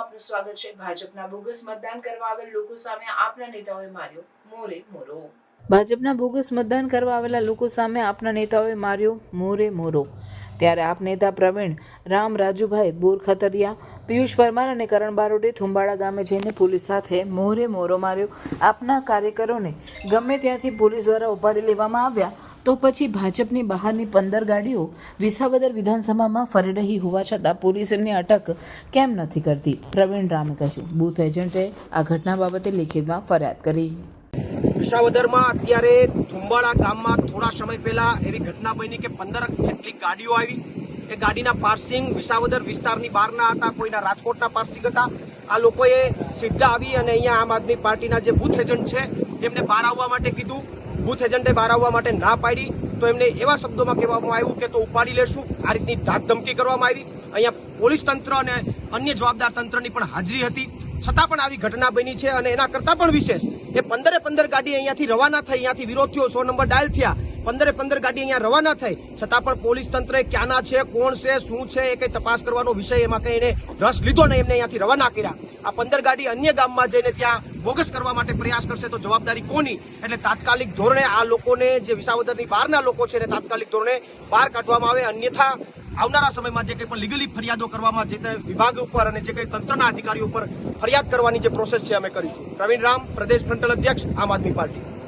આપનું સ્વાગત છે. ભાજપના બોગસ મતદાન કરવા આવેલ લોકો સામે આપના નેતાઓએ માર્યો મોરે મોરો. ભાજપના બોગસ મતદાન કરવા આવેલા લોકો સામે આપના નેતાઓએ માર્યો મોરે મોરો. ત્યારે આપ નેતા પ્રવીણ, રામ, રાજુભાઈ બોરખતરિયા પિયુષ પરમાર અને કરણ બારોટે થુંબાડા ગામે જઈને પોલીસ સાથે મોરે મોરો માર્યો. આપના કાર્યકરોને ગમે ત્યાંથી પોલીસ દ્વારા ઉપાડી લેવામાં આવ્યા. તો પછી ભાજપની બહારની પંદર ગાડીઓ વિસાવદર વિધાનસભામાં ફરી રહી હોવા છતાં પોલીસની અટક કેમ નથી કરતી? પ્રવીણ રામે કહ્યું, બૂથ એજન્ટે આ ઘટના બાબતે લેખિતમાં ફરિયાદ કરી. વિસાવદરમાં અત્યારે થુંબાળા ગામમાં થોડા સમય પહેલા એવી ઘટના બની કે પંદર જેટલી ગાડીઓ આવી. એ ગાડીના પાર્સિંગ વિસાવદર વિસ્તારની બહારના હતા, કોઈના રાજકોટના પાર્સિંગ હતા. આ લોકોએ સીધા આવી અને અહીંયા આમ આદમી પાર્ટીના જે બૂથ એજન્ટ છે, એમને બહાર આવવા માટે કીધું. બૂથ એજન્ટે બહાર આવવા માટે ના પાડી, તો એમને એવા શબ્દોમાં કહેવામાં આવ્યું કે તો ઉપાડી લેશું. આ રીતની ધાક ધમકી કરવામાં આવી. અહીંયા પોલીસ તંત્ર અને અન્ય જવાબદાર તંત્રની પણ હાજરી હતી. છતાં પણ આવી ઘટના બની છે અને એના કરતાં પણ વિશેષ, એ પંદરે પંદર ગાડી અહીંયાથી રવાના થઈ, અહીંયાથી વિરોધ થયો સો નંબર ડાયલ થયા. પંદરે પંદર ગાડી અહીંયા રવાના થઈ. છતાં પણ પોલીસ તંત્રે ક્યાંના છે, કોણ છે, શું છે, એ કઈ તપાસ કરવાનો વિષય એમાં કઈ એને રસ લીધો નહીં, એમને અહીંયાથી રવાના કર્યા. આ પંદર ગાડી અન્ય ગામમાં જઈને ત્યાં બોગસ કરવા માટે પ્રયાસ કરશે તો જવાબદારી કોની? એટલે તાત્કાલિક ધોરણે આ લોકોને જે વિસાવદરની બહારના લોકો છે એને તાત્કાલિક ધોરણે બહાર કાઢવામાં આવે. અન્યથા આવનારા સમયમાં જે કંઈ પણ લીગલી ફરિયાદો કરવામાં જે તે વિભાગ ઉપર અને જે કંઈ તંત્રના અધિકારીઓ ઉપર ફરિયાદ કરવાની જે પ્રોસેસ છે અમે કરીશું. પ્રવીણ રામ, પ્રદેશ ફ્રન્ટલ અધ્યક્ષ, આમ આદમી પાર્ટી.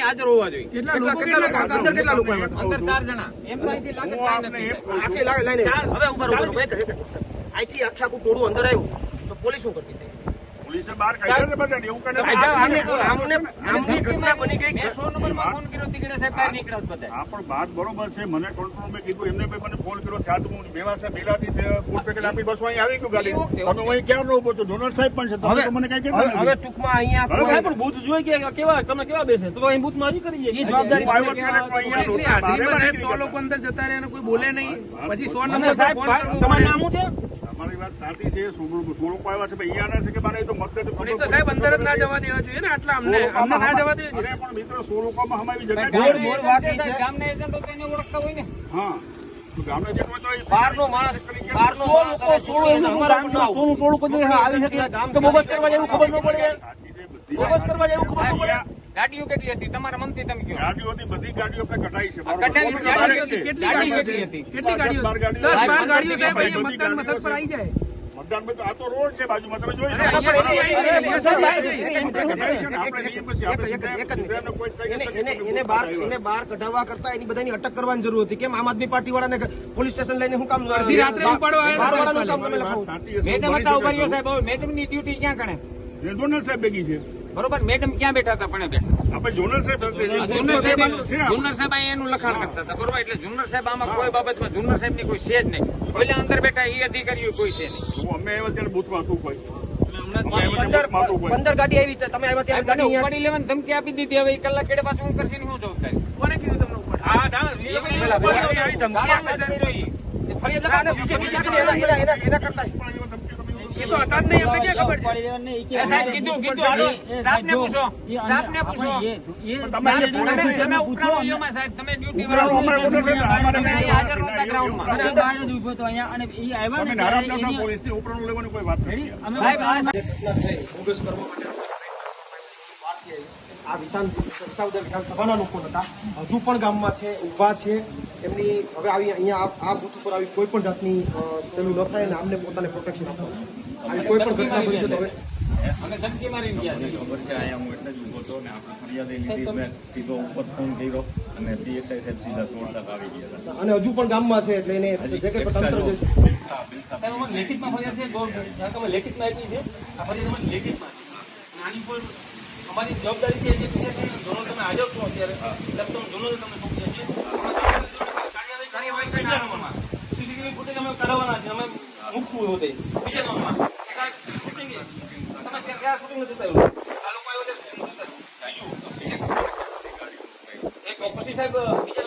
હાજર હોવા જોઈએ. કેટલા કેટલા લોકો અંદર કેટલા લોકો આવ્યા અંદર ચાર જણા. એમ. હવે આખે આખું ટોળું અંદર આવ્યું તો પોલીસ શું કરતી? પણ વાત બરોબર છે. મને કંટ્રોલ મેં કીધું. એમને ભાઈ મને ફોન કર્યો. ચાર હું મેવા સાહેબ પહેલાથી ફૂડ પેકેટ આપી બસ અહીં આવી ગયું ગાડી. તમે અહીં ક્યાં નો ઊભો છો? ડોનર સાહેબ પણ છે. તમે મને કઈ કહેતા હવે ટૂંકમાં અહીંયા પણ બૂથ જોઈ કે કેવા તમે કેવા બેસે? તો અહીં બુથમાં કરી એ જવાબદારી લોકો અંદર જતા રહે કોઈ બોલે નહીં. પછી સો નંબર સાહેબ તમારું નામ છે? તમારી વાત સાચી છે લોકો આવ્યા છે અહીંયા ના છે કે મારે તો મતદાર તો સાહેબ અંદર જ ના જવા દેવા જોઈએ ને આટલા અમને અમને ના જવા દેવા જોઈએ પણ મિત્રો સો લોકોમાં હમાવી જગ્યા ગામના નહીં. એજન્ટ છે, ગામના એજન્ટો તો ઓળખતા હોય ને? હા. સોનું ટોળું કોઈ આવી શકે તો બોગસ કરવા જેવું ખબર ન પડે. બોગસ કરવા જેવું ખબર ન પડે. ગાડીઓ કેટલી હતી? તમારા મનથી તમે કહો. હતી બધી ગાડીઓ આપણે કઢાઈ છે. કઢાઈ ગાડીઓ હતી? કેટલી ગાડીઓ કેટલી હતી? કેટલી ગાડીઓ દસ બાર ગાડીઓ દસ બાર ગાડીઓ સાહેબ બધી અહીંયા મતદાન મથક પર આવી જાય. મતદાનમાં તો આ તો રોડ છે બાજુમાં તમે જોઈ શકો. ને, એને બહાર એને બહાર કઢાવવા કરતા એની બધાની અટક કરવાની જરૂર હતી. કેમ? આમ આદમી પાર્ટી વાળાને પોલીસ સ્ટેશન લઈને હું કામ અડધી રાત્રે ઉપાડવા. મેડમ હતા ઊભા સાહેબ. હવે મેડમની ડ્યુટી ક્યાં કણે જોનલ સાહેબ બેગી છે. બરોબર? મેડમ ક્યાં બેઠા હતા? પણ બેઠા. આપણે જોનલ સાહેબ સાથે સાહેબ છે આપણે. જુન્નર સાહેબ અહીંયા એનું લખાણ કરતા હતા બરોબર? એટલે જુન્નર સાહેબ આમાં કોઈ બાબતમાં જુન્નર સાહેબની કોઈ છે જ નહીં. પેલા અંદર બેઠા એ અધિકારીઓ કોઈ છે નહીં. અમે આવ્યા ત્યારે બૂથમાં હતું કોઈ. હમણાં અમે આવ્યા પંદર ત્યારે બૂથમાં હતું કોઈ. પંદર ગાડી આવી તમે આવ્યા ત્યારે સાહેબ ગાડી મને અહીંયા ઉપાડી લેવાની ધમકી આપી દીધી. હવે કલાક કેડે પાછું હું કરશે હું જવાબદારી? કોને કીધું તમને ઉપાડ? હા ના, ધમકી આપે છે. એના- એના કરતા પણ એવા ધમકી તમે એ તો હતા જ નહીં અમને ક્યાં ખબર છે? સાહેબ કીધું કીધું હાલો સ્ટાફને પૂછો. સ્ટાફને પૂછો તમે તમે તમે ઉપરાણો લ્યોમાં સાહેબ તમે ડ્યુટી ઉપરાણો અમારે બોલો છે ને, અમારે તમે અહીંયા હાજર નહોતા ગ્રાઉન્ડમાં. તમે નારાજ ના થાઓ પોલીસની ઉપરનું લેવાની કોઈ વાત નથી. સાહેબ આ ઘટના થઈ બોગસ કરવા માટે આ વિશાલ વિસાવદર વિધાનસભાના લોકો હતા હજુ પણ ગામમાં છે ઊભા છે. એમની હવે આવી અહીંયા આ- બુથ ઉપર આવી કોઈ પણ જાતની પેલું ન થાય અને આમને પોતાને પ્રોટેક્શન આપવાનું કોઈ પણ ઘટના બની છે અમે ધમકી મારીને ગયા છે. ખબર છે અહીંયા હું એટલે જ ઊભો હતો ને આપણે ફરિયાદ લીધી મેં સીધો ઉપર ફોન કર્યો અને પીએસઆઈ સાહેબ સીધા તોડતા આવી ગયા હતા. અને હજુ પણ ગામમાં છે એટલે એને જે કંઈ તંત્ર જે છે બિલકા- બિલકા સાહેબ, અમારે લેખિતમાં ફરિયાદ છે ગૌ- લેખિતમાં આપી છે? આ ફરિયાદ અમારી લેખિતમાં છે. અને આની અમારી જવાબદારી છે જે છે કે તમે હાજર છો અત્યારે એટલે તમે ધોરણો તમને સોંપીએ છીએ કાર્યવાહી સીસીટીવી ફૂટેજ અમે કાઢવાના છે અમે મૂકશું એવું તે. બીજા નંબરમાં એ